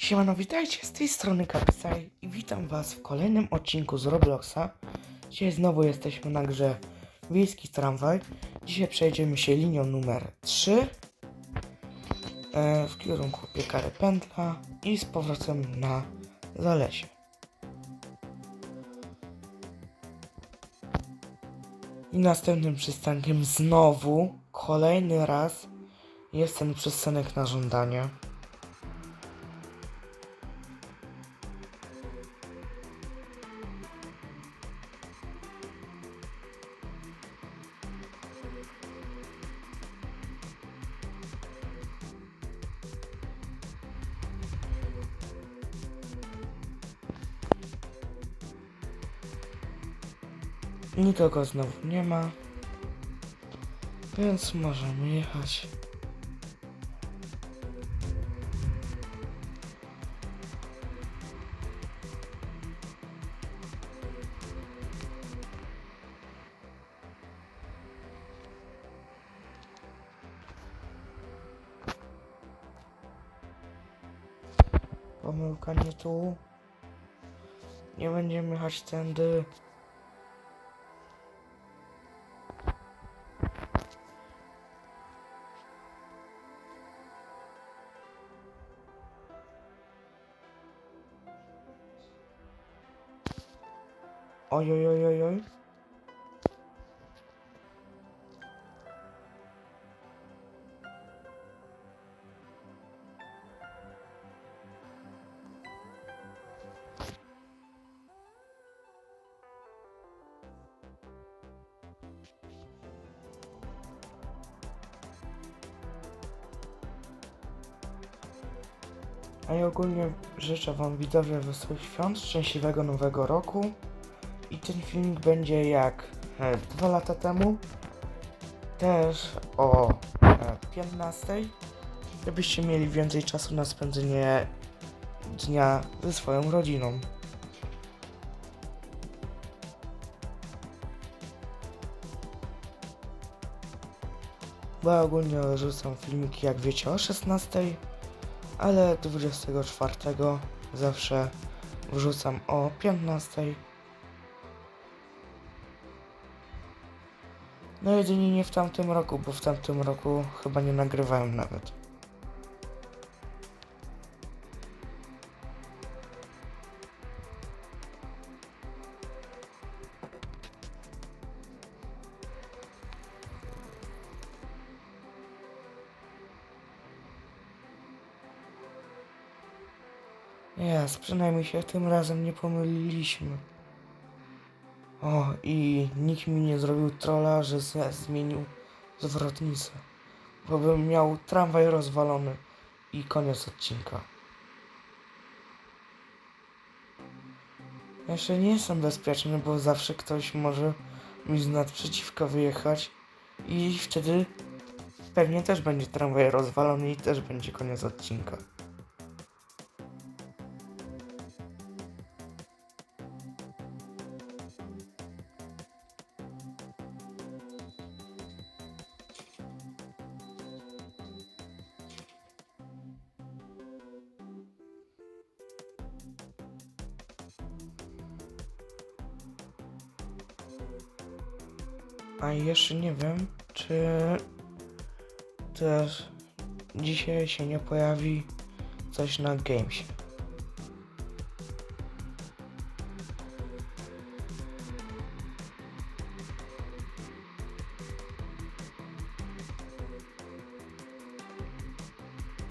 Siemano, witajcie, z tej strony Kapisaj i witam was w kolejnym odcinku z Robloxa. Dzisiaj znowu jesteśmy na grze Wiejski Tramwaj. Dzisiaj przejdziemy się linią numer 3 e, w kierunku Piekary Pętla i z powrotem na Zalesie. I następnym przystankiem znowu, kolejny raz jest ten przystanek na żądanie. Nikogo znowu nie ma. Więc możemy jechać. Pomyłka nie tu. Nie będziemy jechać tędy. Oj, oj, oj, oj, oj. A ja ogólnie życzę Wam widzowie wesołych świąt, szczęśliwego nowego roku. Ten filmik będzie jak e, dwa lata temu. Też o e, 15. Żebyście mieli więcej czasu na spędzenie dnia ze swoją rodziną. Bo ja ogólnie rzucam filmiki jak wiecie o 16, ale 24 zawsze wrzucam o 15. No jedynie nie w tamtym roku, bo w tamtym roku chyba nie nagrywałem nawet. Jest, przynajmniej się tym razem nie pomyliliśmy. O, i nikt mi nie zrobił trolla, że zmienił zwrotnicę. Bo bym miał tramwaj rozwalony i koniec odcinka. Jeszcze nie jestem bezpieczny, bo zawsze ktoś może mi z naprzeciwka wyjechać i wtedy pewnie też będzie tramwaj rozwalony i też będzie koniec odcinka. Jeszcze nie wiem, czy też dzisiaj się nie pojawi coś na Gamesie.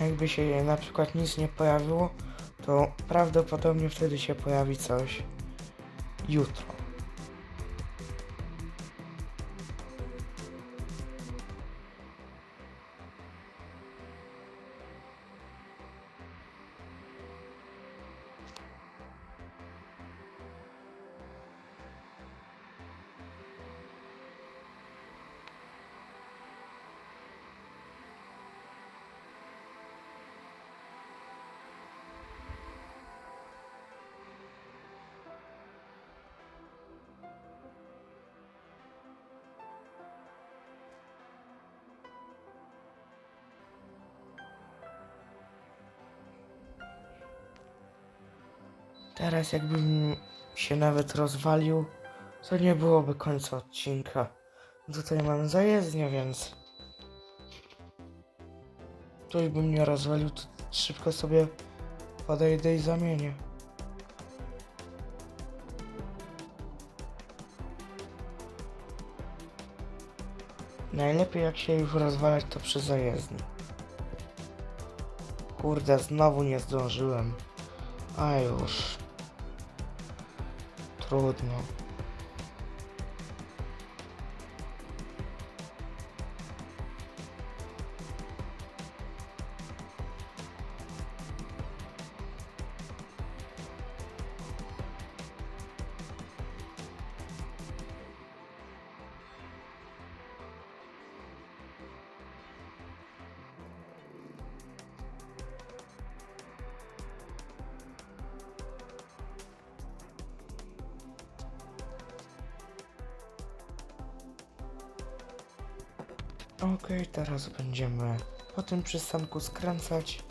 Jakby się na przykład nic nie pojawiło, to prawdopodobnie wtedy się pojawi coś jutro. Teraz jakbym się nawet rozwalił, to nie byłoby końca odcinka. Tutaj mam zajezdnię, więc... Ktoś by mnie rozwalił, to szybko sobie podejdę i zamienię. Najlepiej jak się już rozwalać to przy zajezdni. Kurde, znowu nie zdążyłem. A już. про одного. Okej, teraz będziemy po tym przystanku skręcać.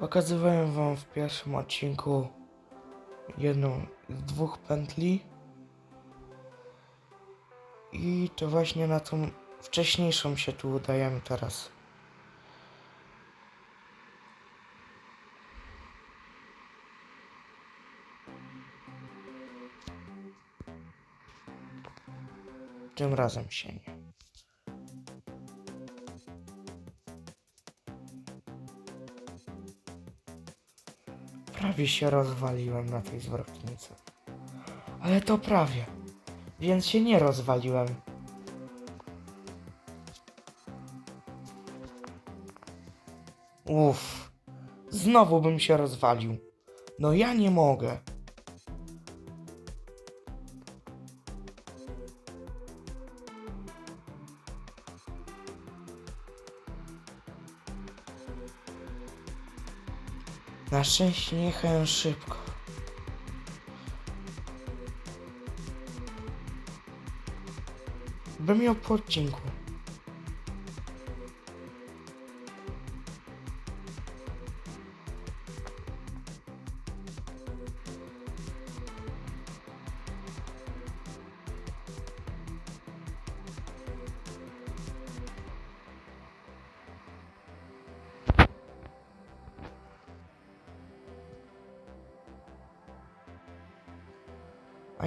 Pokazywałem wam w pierwszym odcinku jedną z dwóch pętli. I to właśnie na tą wcześniejszą się tu udajemy teraz. Tym razem się nie. Prawie się rozwaliłem na tej zwrotnicy. Ale to prawie. Więc się nie rozwaliłem. Uff. Znowu bym się rozwalił. No ja nie mogę. Na szczęście nie jechałem szybko. Bym miał po odcinku.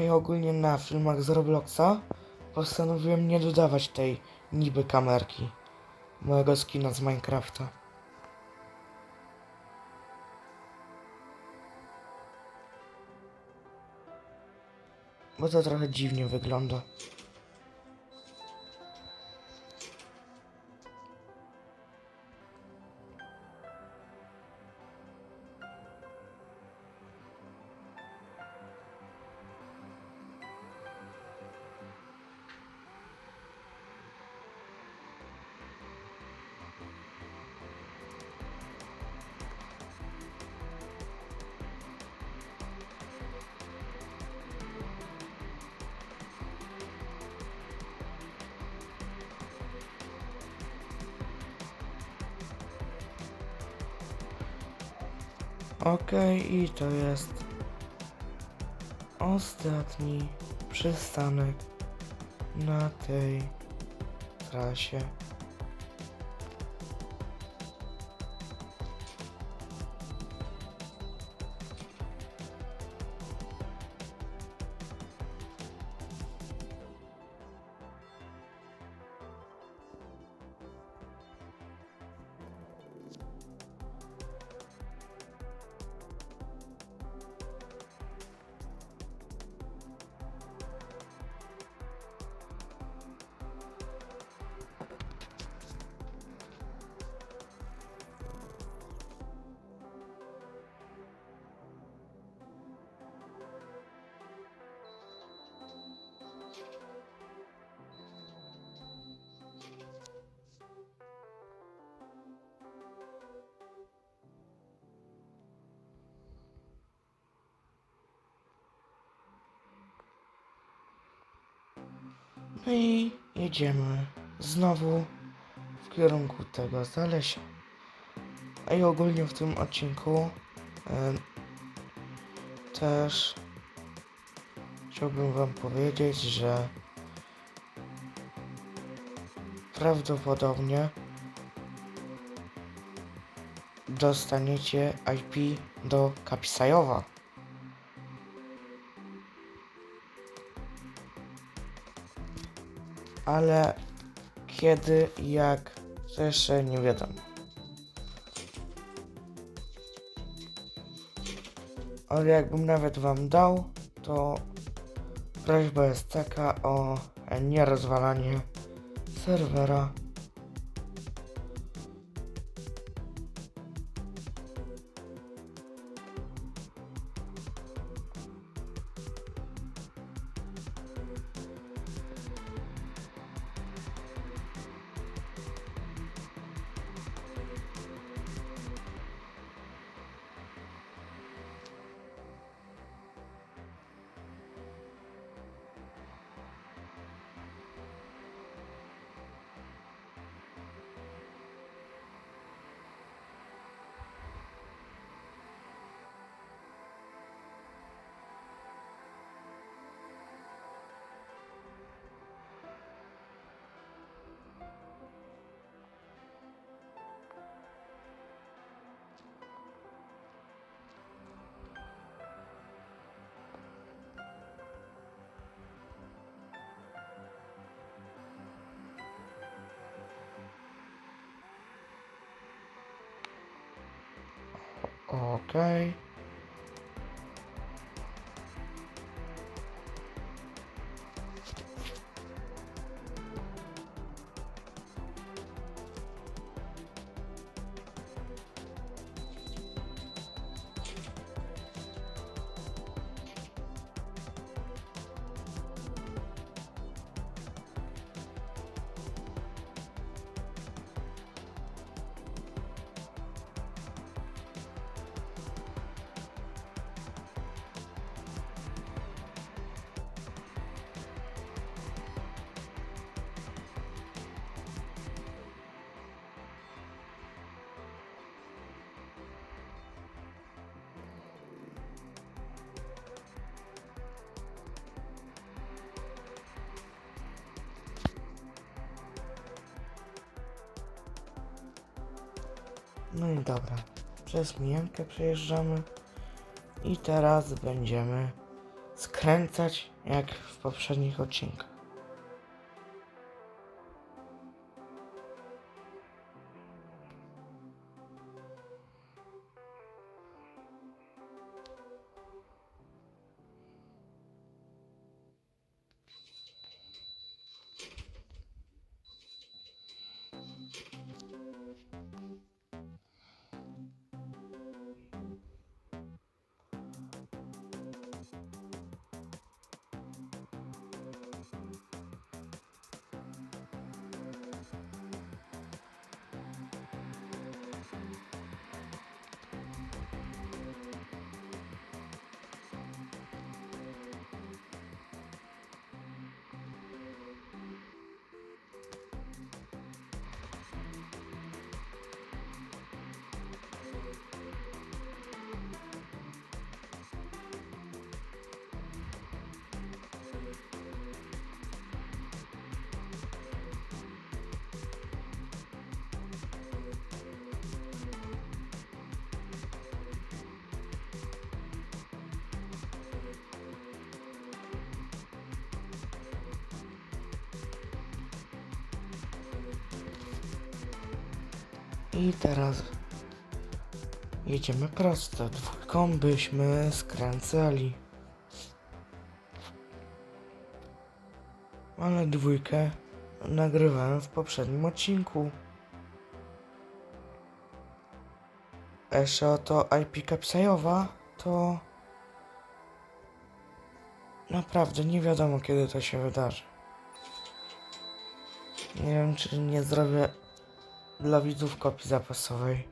Ja ogólnie na filmach z Robloxa postanowiłem nie dodawać tej niby kamerki. Mojego skina z Minecrafta. Bo to trochę dziwnie wygląda. Okej, i to jest ostatni przystanek na tej trasie. No i jedziemy znowu w kierunku tego Zalesia. A i ogólnie w tym odcinku e, też chciałbym wam powiedzieć, że prawdopodobnie dostaniecie IP do Kapisajowa. Ale kiedy jak, to jeszcze nie wiadomo. Ale jakbym nawet wam dał, to prośba jest taka o nierozwalanie serwera. Okej. No i dobra. Przez mijankę przejeżdżamy. I teraz będziemy skręcać jak w poprzednich odcinkach. I teraz jedziemy prosto. Dwójką byśmy skręcali. Ale dwójkę nagrywałem w poprzednim odcinku. A Jeszcze oto IP Kapsajowa to naprawdę nie wiadomo kiedy to się wydarzy. Nie wiem czy nie zrobię dla widzów kopii zapasowej.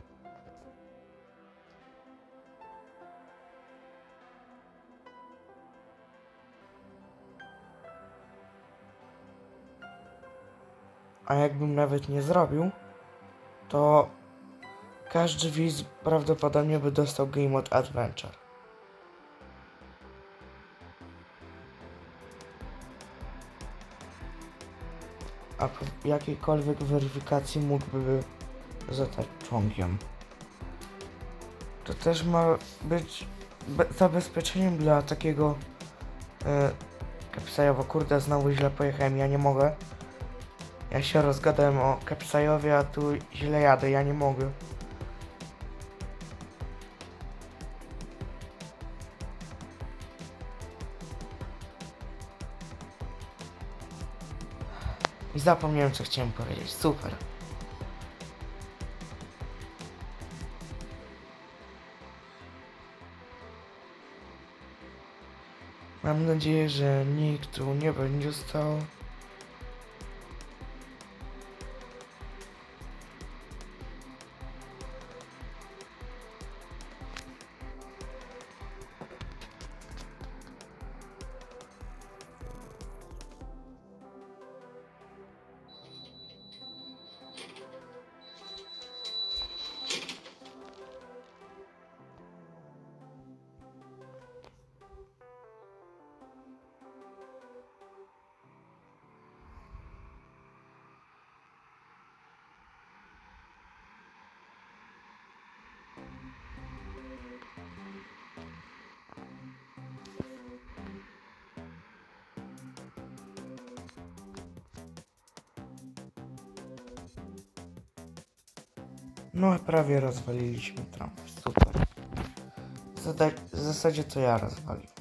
A jakbym nawet nie zrobił, to każdy widz prawdopodobnie by dostał Game Mode Adventure. A jakiejkolwiek weryfikacji mógłby zostać członkiem. To też ma być be- zabezpieczeniem dla takiego e, Kepsajowa. Kurde, znowu źle pojechałem, ja nie mogę. Ja się rozgadałem o Kepsajowie, a tu źle jadę, ja nie mogę. I zapomniałem co chciałem powiedzieć. Super. Mam nadzieję, że nikt tu nie będzie stał. No prawie rozwaliliśmy tam. Super. W zasadzie to ja rozwaliłem.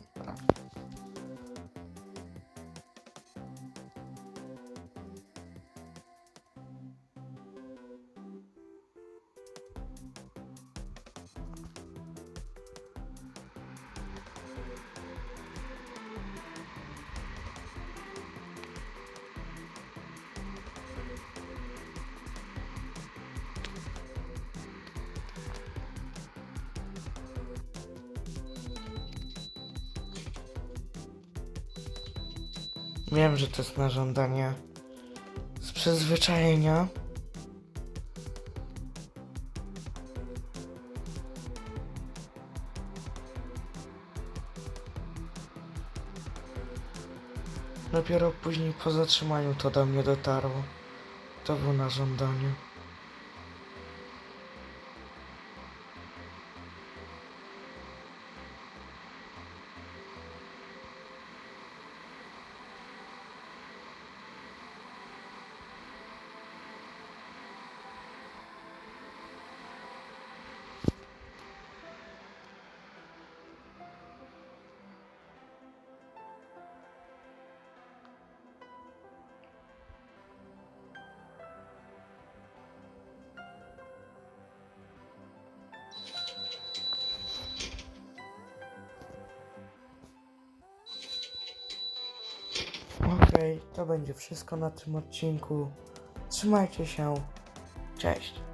Wiem, że to jest na żądanie z przyzwyczajenia. Dopiero później po zatrzymaniu to do mnie dotarło. To było na żądanie. To będzie wszystko na tym odcinku. Trzymajcie się. Cześć.